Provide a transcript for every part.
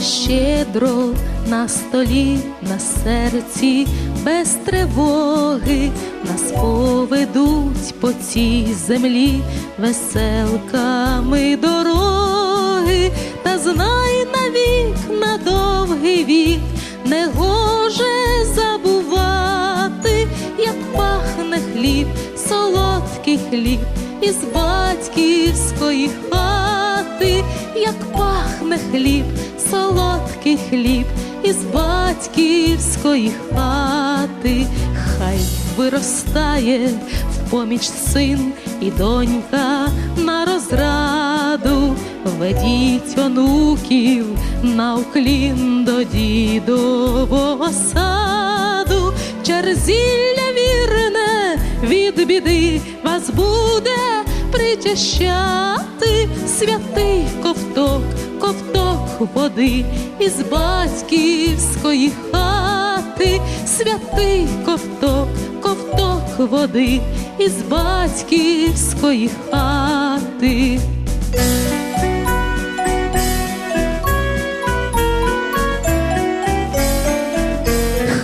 щедро на столі, на серці, без тривоги нас поведуть по цій землі веселками дороги, та знай навік на довгий вік не гоже забувати, як пахне хліб, солодкий хліб із батьківської хати, як пахне хліб, солодкий хліб із батьківської хати, хай виростає в поміч син і донька на розраду, ведіть онуків на уклін до дідового саду, черзілля вірне від біди вас буде причащати. Святий ковток, ковток води із батьківської хати, святий ковток, ковток води із батьківської хати.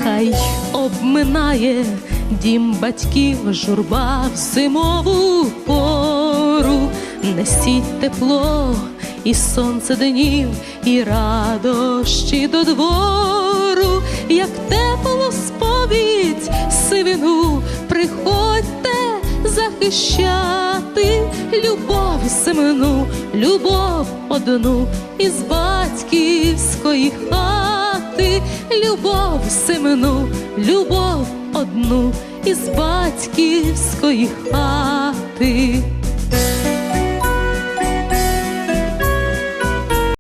Хай обминає дім батьків журба в зимову пору, несіть тепло і сонце днів, і радощі до двору, як теплу сповідь сивину, приходьте захищати любов семену, любов одну із батьківської хати, любов семену, любов одну із батьківської хати.